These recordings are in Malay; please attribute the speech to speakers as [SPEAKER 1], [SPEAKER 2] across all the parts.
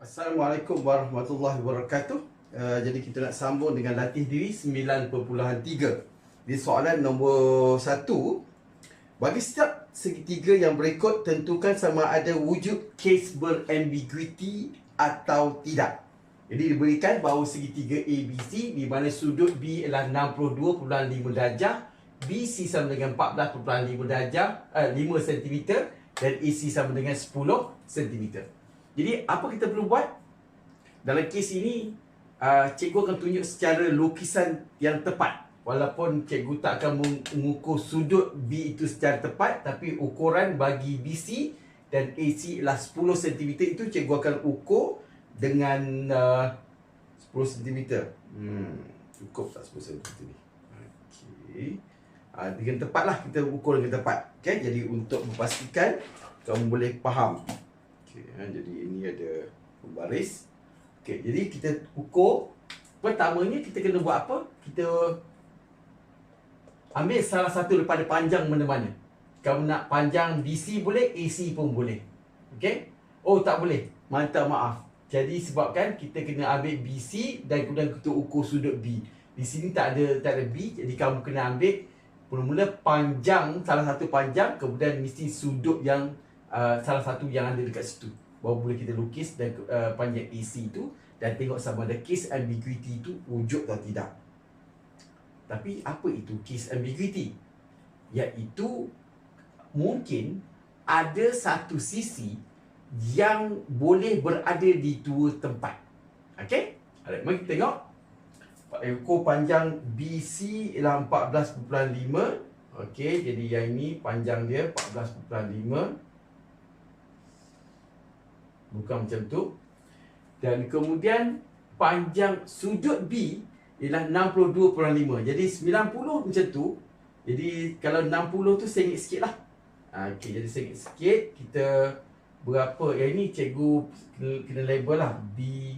[SPEAKER 1] Assalamualaikum warahmatullahi wabarakatuh. Uh, jadi kita nak sambung dengan latih diri 9.3. Di soalan nombor 1, bagi setiap segitiga yang berikut tentukan sama ada wujud case berambiguity atau tidak. Jadi diberikan bahawa segitiga ABC di mana sudut B ialah 62.5 darjah, BC sama dengan 14.5 darjah, uh, 5 cm dan AC sama dengan 10 cm. Jadi apa kita perlu buat? Dalam kes ini, uh, cikgu akan tunjuk secara lukisan yang tepat. Walaupun cikgu tak akan mengukur sudut B itu secara tepat, tapi ukuran bagi BC dan AC ialah 10 cm itu cikgu akan ukur dengan uh, 10 cm. Hmm, cukup tak 10 cm ni? Okey. Uh, dengan tepatlah kita ukur dengan tepat. Okay? Jadi untuk memastikan kamu boleh faham. Okey, ha, jadi ini ada baris. Okey, jadi kita ukur. Pertamanya kita kena buat apa? Kita ambil salah satu daripada panjang mana-mana. Kamu nak panjang BC boleh, AC pun boleh. Okey? Oh, tak boleh. Mantap maaf. Jadi sebabkan kita kena ambil BC dan kemudian kita ukur sudut B. Di sini tak ada tak ada B, jadi kamu kena ambil mula-mula panjang salah satu panjang kemudian mesti sudut yang uh, salah satu yang ada dekat situ. Baru boleh kita lukis dan uh, panjang AC tu dan tengok sama ada case ambiguity tu wujud atau tidak. Tapi apa itu case ambiguity? Iaitu mungkin ada satu sisi yang boleh berada di dua tempat. Okey? Alright, mari kita tengok. Ekor panjang BC ialah 14.5. Okey, jadi yang ini panjang dia 14.5 bukan macam tu. Dan kemudian panjang sudut B ialah 62.5 jadi 90 macam tu. Jadi kalau 60 tu sengit sikit lah. Ha, okay, jadi sengit sikit. Kita berapa? Yang ini cikgu kena, label lah. B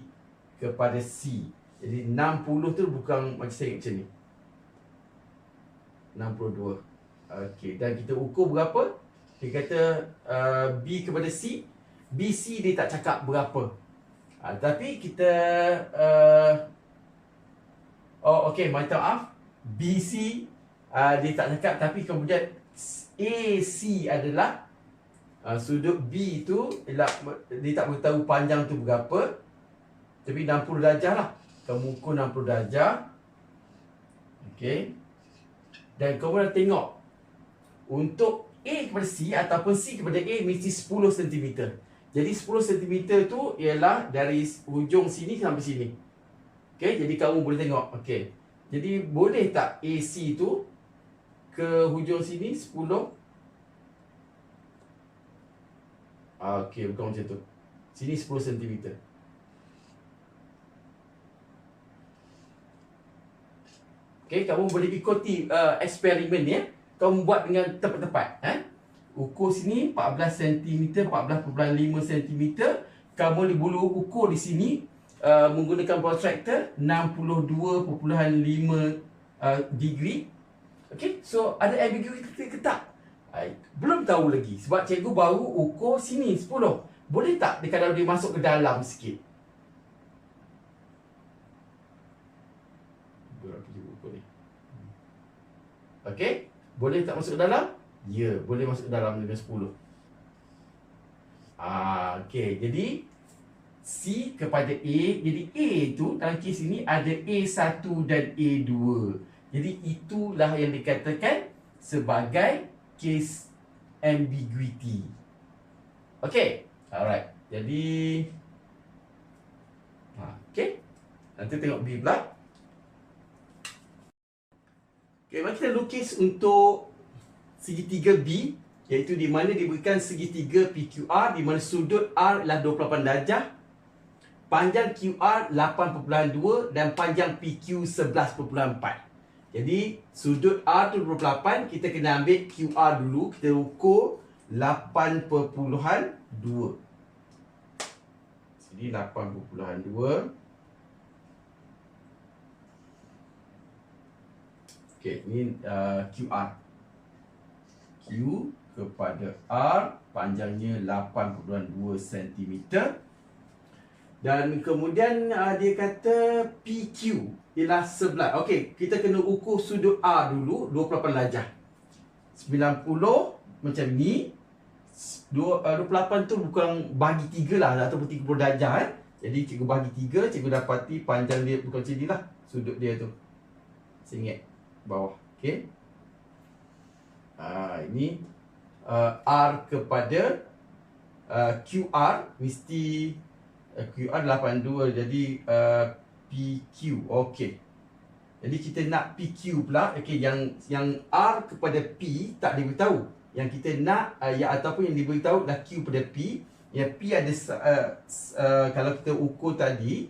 [SPEAKER 1] kepada C. Jadi 60 tu bukan macam sengit macam ni. 62 Okey, dan kita ukur berapa? Kita kata uh, B kepada C BC dia tak cakap berapa. Ha, tapi kita uh, Oh okey, minta maaf. BC uh, dia tak cakap tapi kemudian AC adalah uh, sudut B tu ialah dia tak beritahu panjang tu berapa. Tapi 60 darjah lah. Kamu ukur 60 darjah. Okey. Dan kemudian tengok untuk A kepada C ataupun C kepada A mesti 10 cm. Jadi 10 cm tu ialah dari hujung sini sampai sini. Okey, jadi kamu boleh tengok. Okey. Jadi boleh tak AC tu ke hujung sini 10? Ah, okey, bukan macam tu. Sini 10 cm. Okey, kamu boleh ikuti uh, eksperimen ni ya. Kamu buat dengan tepat-tepat, eh? Ukur sini 14 cm 14.5 cm kamu boleh bulu ukur di sini uh, menggunakan protractor 62.5 uh, degree. Okey so ada ambiguity ke tak? I, belum tahu lagi sebab cikgu baru ukur sini 10 boleh tak dia kalau dia masuk ke dalam sikit? Okey, boleh tak masuk ke dalam? Ya, boleh masuk dalam dengan 10. Ah, okey. Jadi C kepada A. Jadi A tu dalam kes ini ada A1 dan A2. Jadi itulah yang dikatakan sebagai case ambiguity. Okey. Alright. Jadi ha. Nanti tengok B pula. Okey, mari kita lukis untuk segitiga B iaitu di mana diberikan segitiga PQR di mana sudut R ialah 28 darjah panjang QR 8.2 dan panjang PQ 11.4 jadi sudut R tu 28 kita kena ambil QR dulu kita ukur 8.2 jadi 8.2 Okay, ini uh, QR Q kepada R panjangnya 8.2 cm Dan kemudian uh, dia kata PQ ialah sebelah. Okey, kita kena ukur sudut A dulu 28 darjah. 90 macam ni. Dua- uh, 28 tu bukan bagi 3 lah ataupun 30 darjah eh. Jadi cikgu bagi 3, cikgu dapati panjang dia bukan macam ni lah sudut dia tu. Singit bawah. Okey. Ah ini uh, R kepada uh, QR mesti uh, QR 82 jadi uh, PQ. Okey. Jadi kita nak PQ pula. Okey yang yang R kepada P tak diberitahu. Yang kita nak uh, ya ataupun yang diberitahu dah Q pada P. Yang P ada uh, uh, kalau kita ukur tadi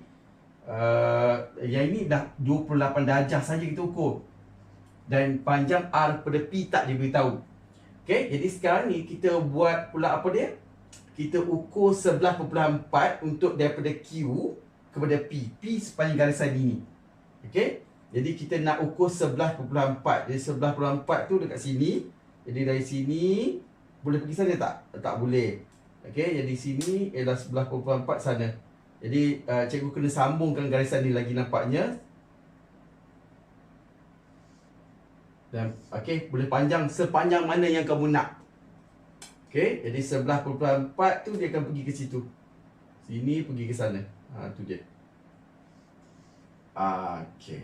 [SPEAKER 1] uh, yang ini dah 28 darjah saja kita ukur. Dan panjang R pada P tak diberitahu. Okey, jadi sekarang ni kita buat pula apa dia? Kita ukur 11.4 untuk daripada Q kepada P. P sepanjang garisan ini. Okey? Jadi kita nak ukur 11.4. Jadi 11.4 tu dekat sini. Jadi dari sini boleh pergi sana tak? Tak boleh. Okey, jadi sini ialah 11.4 sana. Jadi uh, cikgu kena sambungkan garisan ni lagi nampaknya. Dan okey, boleh panjang sepanjang mana yang kamu nak. Okey, jadi 11.4 tu dia akan pergi ke situ. Sini pergi ke sana. Ha tu dia. Okey.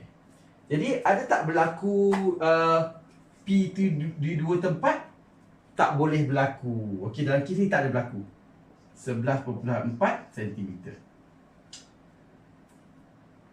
[SPEAKER 1] Jadi ada tak berlaku uh, P tu di dua tempat? Tak boleh berlaku. Okey, dalam kes ni tak ada berlaku. 11.4 cm.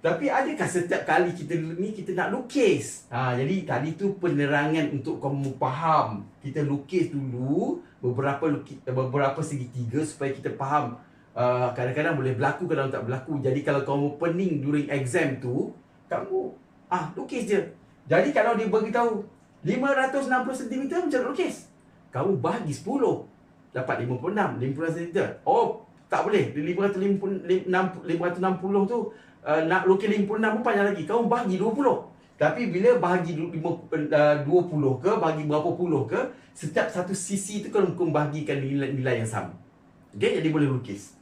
[SPEAKER 1] Tapi adakah setiap kali kita ni kita nak lukis? Ha, jadi tadi tu penerangan untuk kamu faham. Kita lukis dulu beberapa lukis, beberapa segitiga supaya kita faham. Uh, kadang-kadang boleh berlaku, kadang tak berlaku. Jadi kalau kamu pening during exam tu, kamu ah lukis je. Jadi kalau dia beritahu 560 cm macam mana lukis? Kamu bahagi 10. Dapat 56, 50 cm. Oh, tak boleh. 550, 560 tu uh, nak lukis 56 pun panjang lagi. Kamu bahagi 20. Tapi bila bahagi 20 ke, bahagi berapa puluh ke, setiap satu sisi tu kamu bahagikan nilai-nilai yang sama. Okay, jadi boleh lukis.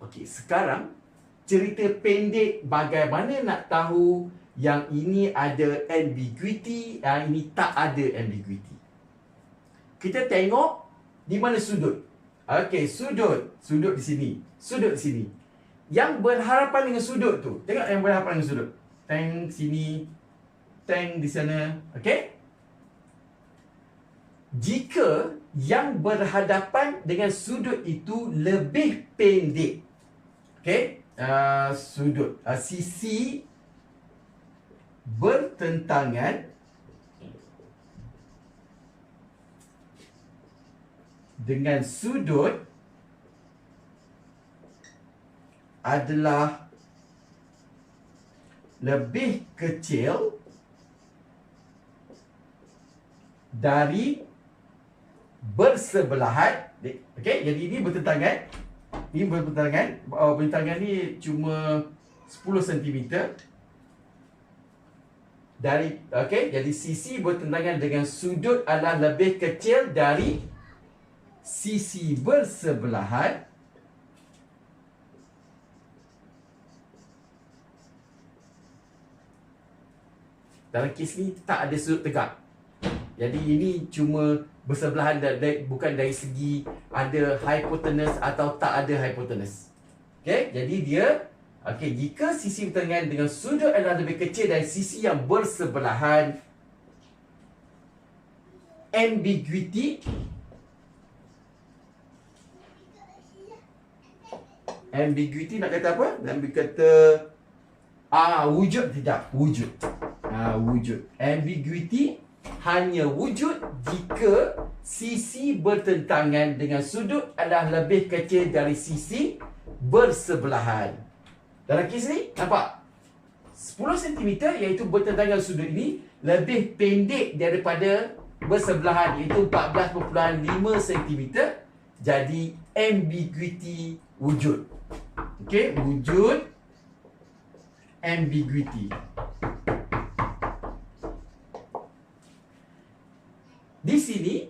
[SPEAKER 1] Okey, sekarang cerita pendek bagaimana nak tahu yang ini ada ambiguity, yang ini tak ada ambiguity. Kita tengok di mana sudut. Okey, sudut. Sudut di sini. Sudut di sini. Yang berharapan dengan sudut tu. Tengok yang berharapan dengan sudut. Tank sini. Tank di sana. Okey? Jika yang berhadapan dengan sudut itu lebih pendek. Okey? Uh, sudut. Uh, sisi bertentangan dengan sudut adalah lebih kecil dari bersebelahan. Okey jadi ini bertentangan. Ini bertentangan. Uh, bertentangan ni cuma 10 cm dari okey jadi sisi bertentangan dengan sudut adalah lebih kecil dari sisi bersebelahan dalam kes ni tak ada sudut tegak jadi ini cuma bersebelahan dari, bukan dari segi ada hypotenuse atau tak ada hypotenuse okey jadi dia okey jika sisi bertentangan dengan sudut adalah lebih kecil dari sisi yang bersebelahan ambiguity ambiguity nak kata apa? Nak kata ah wujud tidak wujud. Ah wujud. Ambiguity hanya wujud jika sisi bertentangan dengan sudut adalah lebih kecil dari sisi bersebelahan. Dalam kes ni nampak 10 cm iaitu bertentangan sudut ini lebih pendek daripada bersebelahan iaitu 14.5 cm jadi ambiguity wujud. Okey, wujud ambiguity. Di sini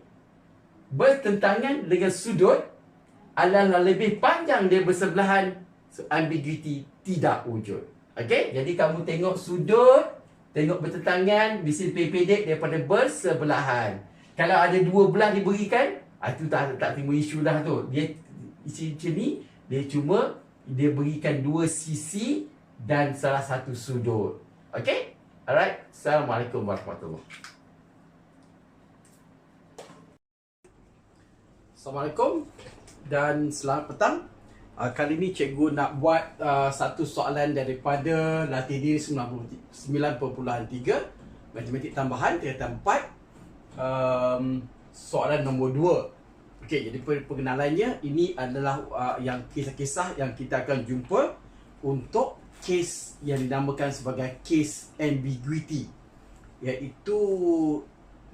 [SPEAKER 1] bertentangan dengan sudut adalah lebih panjang dia bersebelahan
[SPEAKER 2] So, ambiguity tidak wujud. Okey, jadi kamu tengok sudut, tengok bertentangan, di sini pendek daripada bersebelahan. Kalau ada dua belah diberikan, ah, itu tak tak timbul isu dah tu. Dia isi macam ni, dia cuma dia berikan dua sisi dan salah satu sudut. Okey? Alright. Assalamualaikum warahmatullahi
[SPEAKER 1] Assalamualaikum dan selamat petang. Uh, kali ni cikgu nak buat uh, satu soalan daripada latih diri 9.3 matematik tambahan tingkatan 4 um, soalan nombor 2. Okey, jadi pengenalannya ini adalah uh, yang kisah-kisah yang kita akan jumpa untuk kes yang dinamakan sebagai kes ambiguity iaitu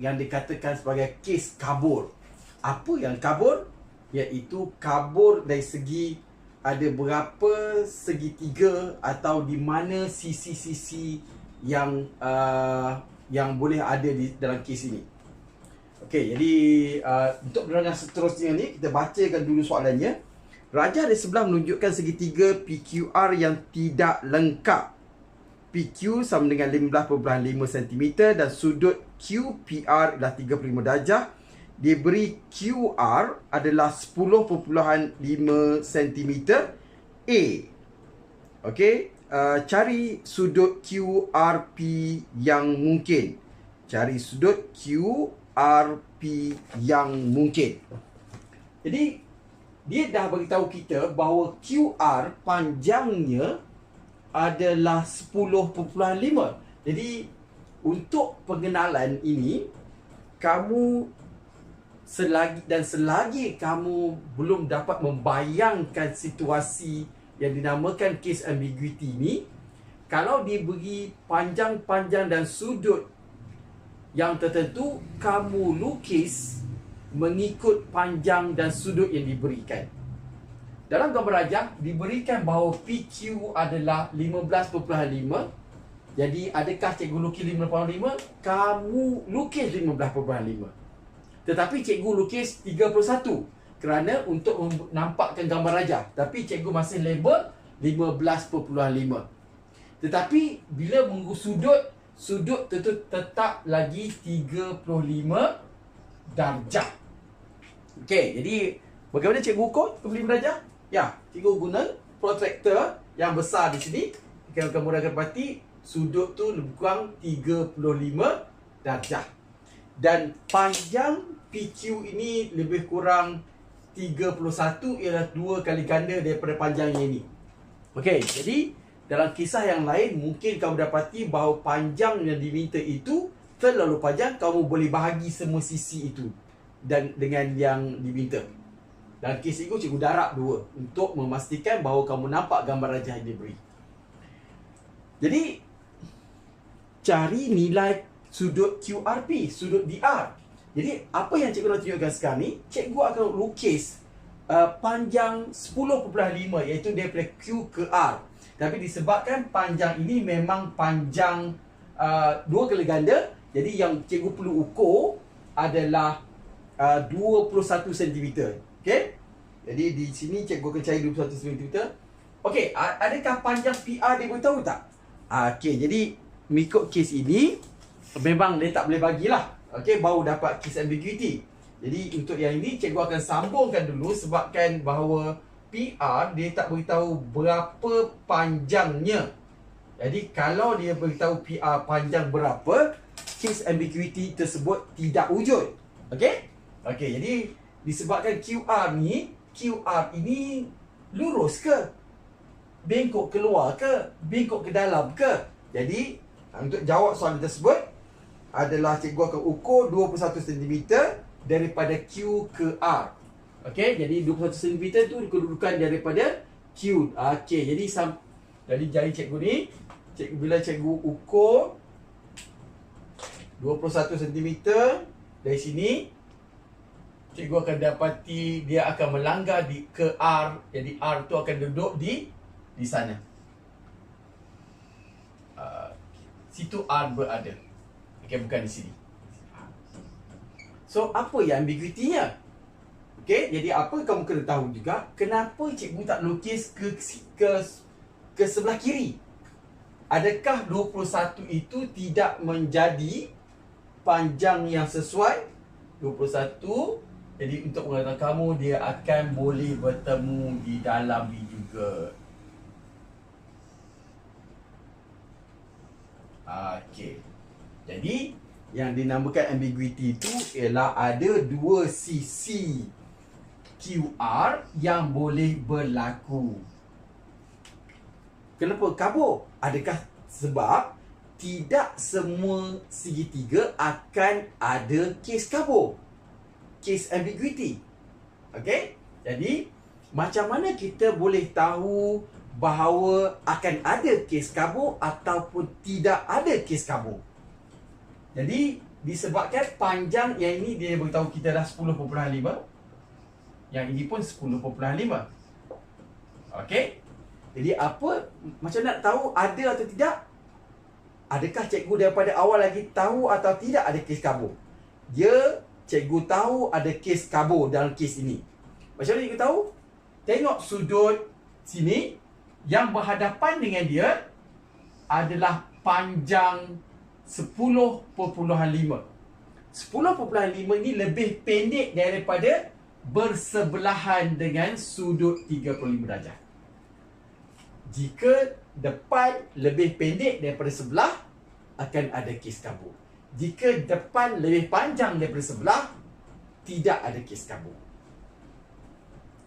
[SPEAKER 1] yang dikatakan sebagai kes kabur apa yang kabur iaitu kabur dari segi ada berapa segitiga atau di mana sisi-sisi yang uh, yang boleh ada di dalam kes ini. Okey, jadi uh, untuk penerangan seterusnya ni kita bacakan dulu soalannya. Raja di sebelah menunjukkan segitiga PQR yang tidak lengkap. PQ sama dengan 15.5 cm dan sudut QPR adalah 35 darjah diberi QR adalah 10.5 cm A. Okey, uh, cari sudut QRP yang mungkin. Cari sudut QRP yang mungkin. Jadi dia dah beritahu kita bahawa QR panjangnya adalah 10.5. Jadi untuk pengenalan ini kamu selagi dan selagi kamu belum dapat membayangkan situasi yang dinamakan case ambiguity ni kalau diberi panjang-panjang dan sudut yang tertentu kamu lukis mengikut panjang dan sudut yang diberikan. Dalam gambar rajah diberikan bahawa PQ adalah 15.5 jadi adakah cikgu lukis 5.5 kamu lukis 15.5 tetapi cikgu lukis 31 kerana untuk menampakkan gambar raja. Tapi cikgu masih label 15.5. Tetapi bila sudut, sudut tentu tetap lagi 35 darjah. Okey, jadi bagaimana cikgu ukur 35 darjah? Ya, cikgu guna protractor yang besar di sini. Kalau kamu dah dapati, sudut tu lebih kurang 35 darjah. Dan panjang PQ ini lebih kurang 31 ialah dua kali ganda daripada panjangnya ini. Okey, jadi dalam kisah yang lain mungkin kamu dapati bahawa panjang yang diminta itu terlalu panjang kamu boleh bahagi semua sisi itu dan dengan yang diminta. Dalam kes itu cikgu darab dua untuk memastikan bahawa kamu nampak gambar rajah yang diberi. Jadi cari nilai sudut QRP, sudut DR. Jadi apa yang cikgu nak tunjukkan sekarang ni Cikgu akan lukis uh, Panjang 10.5 Iaitu daripada Q ke R. Tapi disebabkan panjang ini memang panjang uh, Dua kali ganda. Jadi yang cikgu perlu ukur Adalah uh, 21 cm Okay Jadi di sini cikgu akan cari 21 cm Okay adakah panjang PR dia beritahu tak? Uh, okay jadi Mengikut kes ini Memang dia tak boleh bagilah Okey, baru dapat case ambiguity. Jadi untuk yang ini cikgu akan sambungkan dulu sebabkan bahawa PR dia tak beritahu berapa panjangnya. Jadi kalau dia beritahu PR panjang berapa, case ambiguity tersebut tidak wujud. Okey? Okey, jadi disebabkan QR ni, QR ini lurus ke? Bengkok keluar ke? Bengkok ke dalam ke? Jadi untuk jawab soalan tersebut, adalah cikgu akan ukur 21 cm daripada Q ke R. Okey, jadi 21 cm tu kedudukan daripada Q. Okey, jadi sam jadi jari cikgu ni, cikgu bila cikgu ukur 21 cm dari sini cikgu akan dapati dia akan melanggar di ke R. Jadi R tu akan duduk di di sana. Uh, situ R berada. Okay, bukan di sini. So, apa yang ambiguity-nya? Okey, jadi apa kamu kena tahu juga kenapa cikgu tak lukis ke ke ke sebelah kiri? Adakah 21 itu tidak menjadi panjang yang sesuai? 21 jadi untuk mengatakan kamu dia akan boleh bertemu di dalam ni juga. Okey. Jadi yang dinamakan ambiguity itu ialah ada dua sisi QR yang boleh berlaku. Kenapa kabur? Adakah sebab tidak semua segitiga akan ada kes kabur? Kes ambiguity. Okey? Jadi, macam mana kita boleh tahu bahawa akan ada kes kabur ataupun tidak ada kes kabur? Jadi, disebabkan panjang yang ini dia beritahu kita dah 10.5 yang ini pun 10.5 Okey? Jadi apa Macam nak tahu ada atau tidak? Adakah cikgu daripada awal lagi tahu atau tidak ada kes kabur? Dia Cikgu tahu ada kes kabur dalam kes ini. Macam mana cikgu tahu? Tengok sudut sini Yang berhadapan dengan dia Adalah panjang 10.5 10.5 ini lebih pendek daripada bersebelahan dengan sudut 35 darjah. Jika depan lebih pendek daripada sebelah, akan ada kes kabur. Jika depan lebih panjang daripada sebelah, tidak ada kes kabur.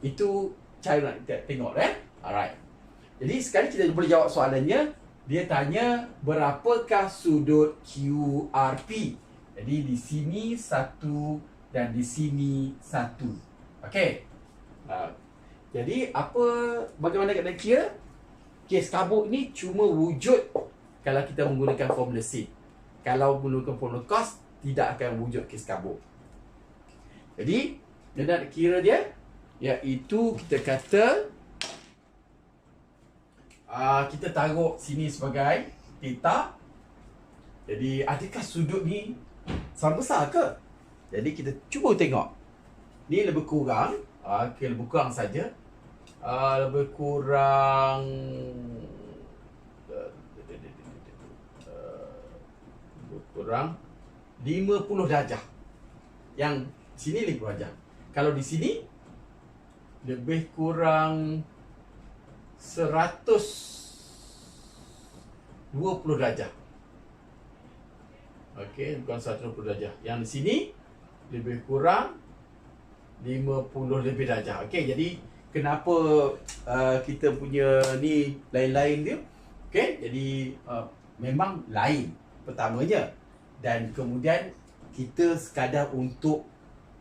[SPEAKER 1] Itu cara nak tengok eh. Alright. Jadi sekali kita boleh jawab soalannya, dia tanya berapakah sudut QRP. Jadi di sini satu dan di sini satu. Okey. Uh, jadi apa bagaimana kita kira? Kes kabut ni cuma wujud kalau kita menggunakan formula C. Kalau menggunakan formula cos tidak akan wujud kes kabut. Jadi dia nak kira dia iaitu kita kata uh, kita taruh sini sebagai theta. Jadi adakah sudut ni sama besar ke? Jadi kita cuba tengok. Ni lebih kurang Okey, lebih kurang saja uh, Lebih kurang kurang 50 darjah Yang sini 50 darjah Kalau di sini Lebih kurang 100 20 darjah Okey, bukan 120 darjah Yang di sini Lebih kurang 50 lebih darjah. Okey, jadi kenapa uh, kita punya ni lain-lain dia? Okey, jadi uh, memang lain pertamanya dan kemudian kita sekadar untuk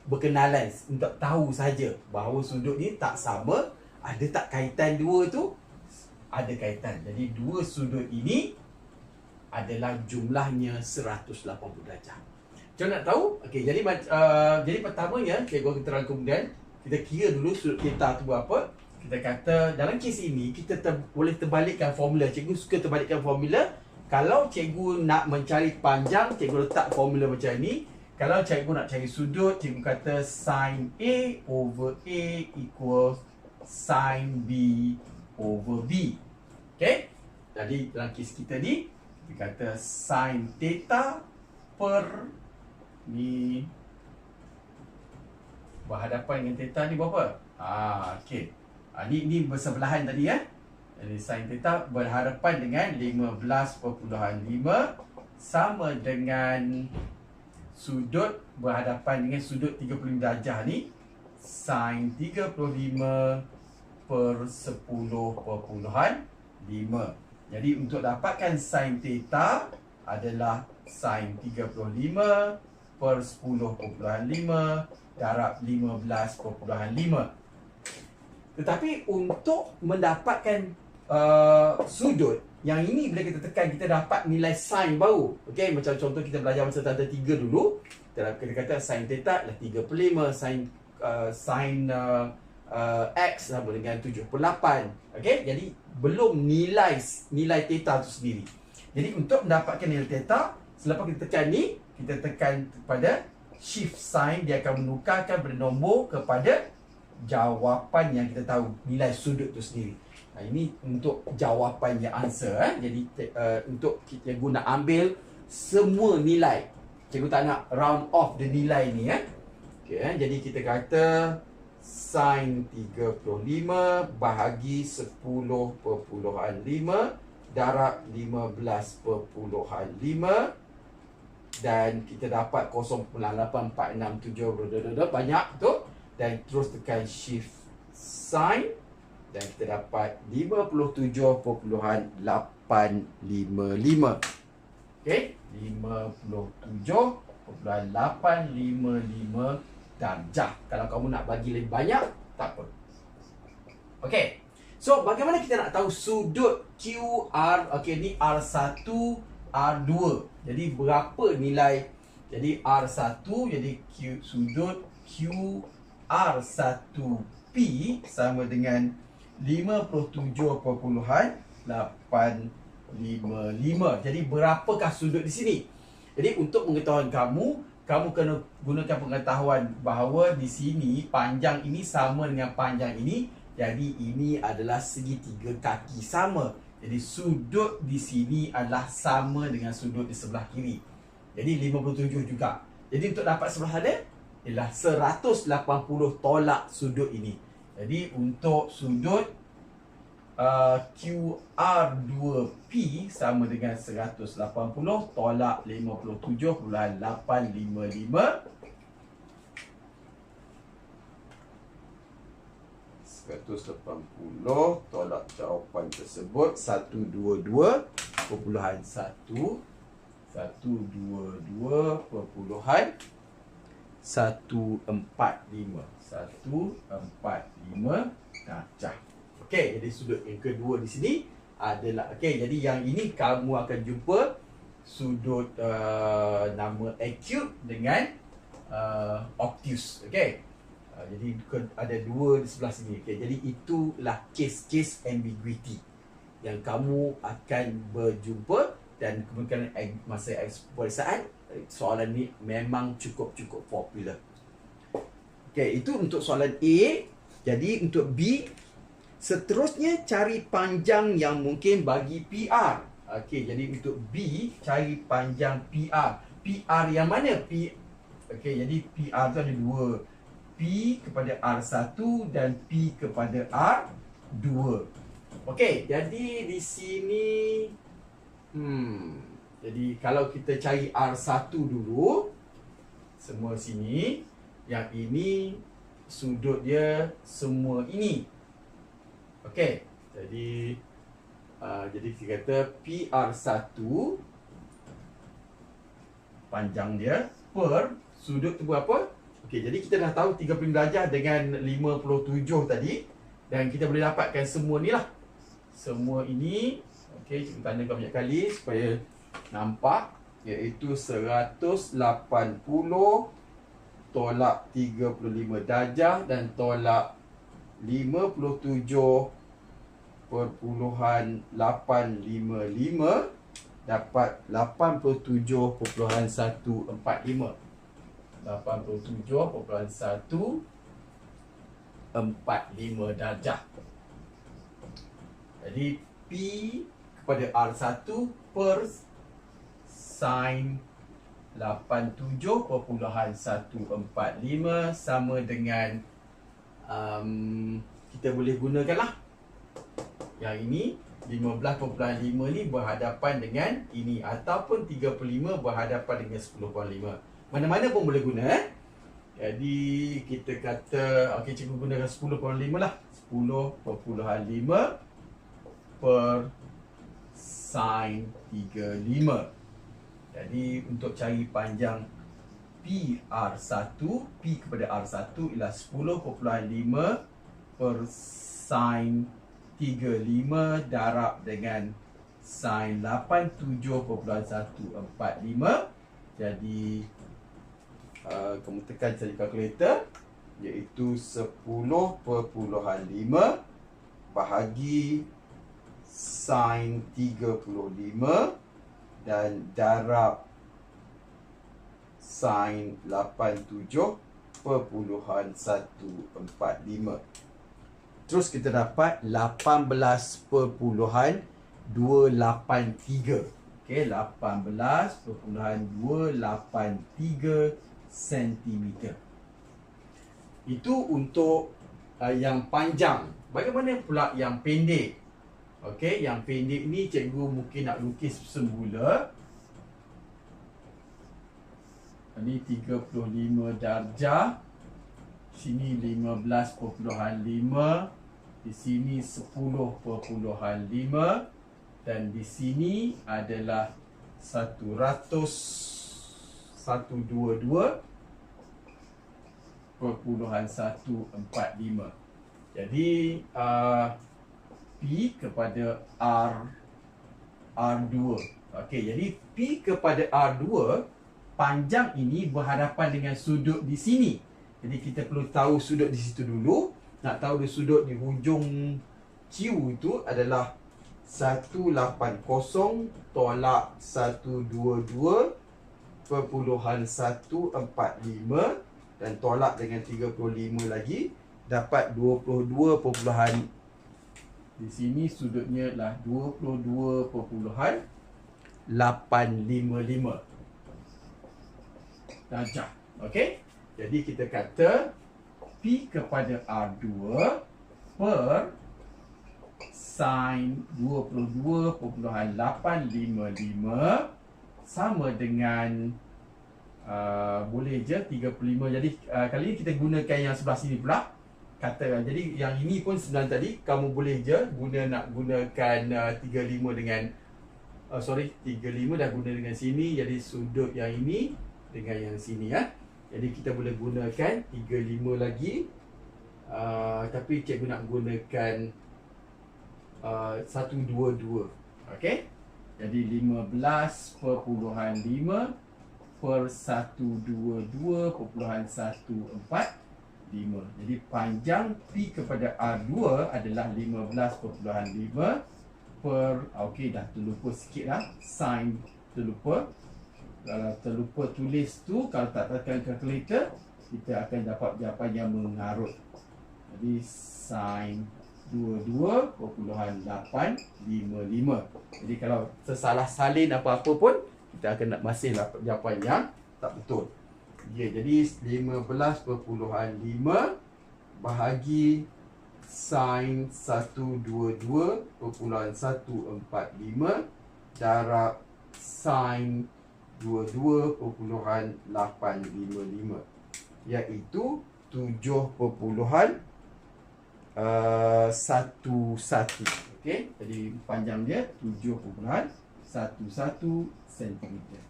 [SPEAKER 1] berkenalan untuk tahu saja bahawa sudut ni tak sama, ada tak kaitan dua tu? Ada kaitan. Jadi dua sudut ini adalah jumlahnya 180 darjah. Macam nak tahu? Okey, jadi uh, jadi pertamanya cikgu akan terang kemudian kita kira dulu sudut theta tu berapa. Kita kata dalam kes ini kita ter, boleh terbalikkan formula. Cikgu suka terbalikkan formula. Kalau cikgu nak mencari panjang, cikgu letak formula macam ni. Kalau cikgu nak cari sudut, cikgu kata sin A over A equals sin B over B. Okey? Jadi dalam kes kita ni, kita kata sin theta per ni berhadapan dengan theta ni berapa? Ah, okey. Ah, ni ni bersebelahan tadi ya. Jadi sin theta berhadapan dengan 15.5 sama dengan sudut berhadapan dengan sudut 35 darjah ni sin 35 per 10.5 Jadi untuk dapatkan sin theta adalah sin 35 per 10.5 darab 15.5 Tetapi untuk mendapatkan uh, sudut yang ini bila kita tekan kita dapat nilai sin baru. Okey, macam contoh kita belajar masa tanda 3 dulu. Kita, kita kata sin theta adalah 35, sin uh, sin uh, uh, x sama dengan 78. Okey, jadi belum nilai nilai theta itu sendiri. Jadi untuk mendapatkan nilai theta, selepas kita tekan ni, kita tekan pada
[SPEAKER 2] shift sign dia akan menukarkan benda nombor kepada jawapan yang kita tahu nilai sudut tu sendiri. Nah, ini untuk jawapan yang answer eh. Jadi uh, untuk kita guna ambil semua nilai. Cikgu tak nak round off the nilai ni eh. Okay, eh. jadi kita kata sin 35 bahagi 10.5 darab 15.5 dan kita dapat 0.8467 banyak tu. Dan terus tekan shift sign dan kita dapat 57.855 okey 57.855 darjah kalau kamu nak bagi lebih banyak tak apa. Okey. So bagaimana kita nak tahu sudut QR okey ni R1 R2 jadi berapa nilai? Jadi R1 jadi Q sudut QR1P sama dengan 57.855 jadi berapakah sudut di sini? Jadi untuk pengetahuan kamu kamu kena gunakan pengetahuan bahawa di sini panjang ini sama dengan panjang ini. Jadi ini adalah segitiga kaki sama. Jadi sudut di sini adalah sama dengan sudut di sebelah kiri. Jadi 57 juga. Jadi untuk dapat sebelah sana ialah 180 tolak sudut ini. Jadi untuk sudut uh, QR2P sama dengan 180 tolak 57.855 180 tolak jawapan tersebut 122.1 122.145 145 darjah Okey, jadi sudut yang kedua di sini adalah okey, jadi yang ini kamu akan jumpa sudut uh, nama acute dengan uh, obtuse. Okey. Uh, jadi ada dua di sebelah sini. Okey, jadi itulah case-case ambiguity yang kamu akan berjumpa dan kemungkinan masa pemeriksaan soalan ni memang cukup-cukup popular. Okey, itu untuk soalan A. Jadi untuk B Seterusnya cari panjang yang mungkin bagi PR. Okey, jadi untuk B cari panjang PR. PR yang mana? P Okey, jadi PR tu ada dua. P kepada R1 dan P kepada R2. Okey, jadi di sini hmm jadi kalau kita cari R1 dulu semua sini yang ini sudut dia semua ini Okey. Jadi uh, jadi kita kata PR1 panjang dia per sudut tu berapa? Okey, jadi kita dah tahu 30 darjah dengan 57 tadi dan kita boleh dapatkan semua ni lah. Semua ini okey, kita tandakan banyak kali supaya nampak iaitu 180 tolak 35 darjah dan tolak 57 perpuluhan 855 dapat 87.145 87.145 darjah. Jadi P kepada R1 per sin 87.145 sama dengan um, kita boleh gunakan lah. Yang ini 15.5 ni berhadapan dengan ini ataupun 35 berhadapan dengan 10.5 mana-mana pun boleh guna eh. Jadi kita kata okey cikgu gunakan 10.5 lah. 10.5 per sin 35 jadi untuk cari panjang PR1 P kepada R1 ialah 10.5 per sin 35 darab dengan sin 87.145 jadi uh, kamu tekan cari kalkulator iaitu 10.5 bahagi sin 35 dan darab
[SPEAKER 1] sin 87.145. Terus kita dapat 18.283. Okey, 18.283 cm. Itu untuk uh, yang panjang. Bagaimana pula yang pendek? Okey, yang pendek ni cikgu mungkin nak lukis semula. Ini 35 darjah. Sini 15.5. Di sini 10.5 dan di sini adalah 100 122 perpuluhan 145. Jadi uh, P kepada R R2. Okey, jadi P kepada R2 panjang ini berhadapan dengan sudut di sini. Jadi kita perlu tahu sudut di situ dulu. Nak tahu di sudut di hujung Q itu adalah 180 tolak 122 perpuluhan 145 dan tolak dengan 35 lagi dapat 22 perpuluhan di sini sudutnya adalah 22 perpuluhan 855 darjah. Okey? Jadi kita kata P kepada R2 per sin 22.855 sama dengan uh, boleh je 35 jadi uh, kali ni kita gunakan yang sebelah sini pula kata jadi yang ini pun sebenarnya tadi kamu boleh je guna nak gunakan uh, 35 dengan uh, sorry 35 dah guna dengan sini jadi sudut yang ini dengan yang sini ya. Jadi kita boleh gunakan 35 lagi. Uh, tapi cikgu nak gunakan uh, 122 okey? Jadi 15.5 per 122.145. Jadi panjang P kepada R2 adalah 15.5 per okey dah terlupa sikit lah. Sin terlupa kalau terlupa tulis tu kalau tak tekan calculator kita akan dapat jawapan yang mengarut jadi sin 22.855. Jadi kalau tersalah salin apa-apa pun kita akan nak masih dapat jawapan yang tak betul. Ya, jadi 15.5 bahagi sin 122.145 darab sin 22.855 iaitu 7.5 Uh. Okey, jadi panjang dia tujuh perpuluhan satu satu sentimeter.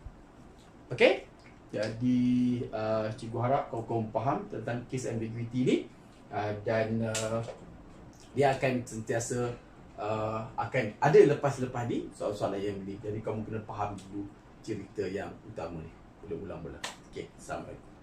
[SPEAKER 1] Okey, jadi uh, cikgu harap kau kau faham tentang case ambiguity ni uh, dan uh, dia akan sentiasa uh, akan ada lepas-lepas ni soal-soalan yang ni. Jadi kamu kena faham dulu cerita yang utama ni. Ulang-ulang bola. Okey, Assalamualaikum.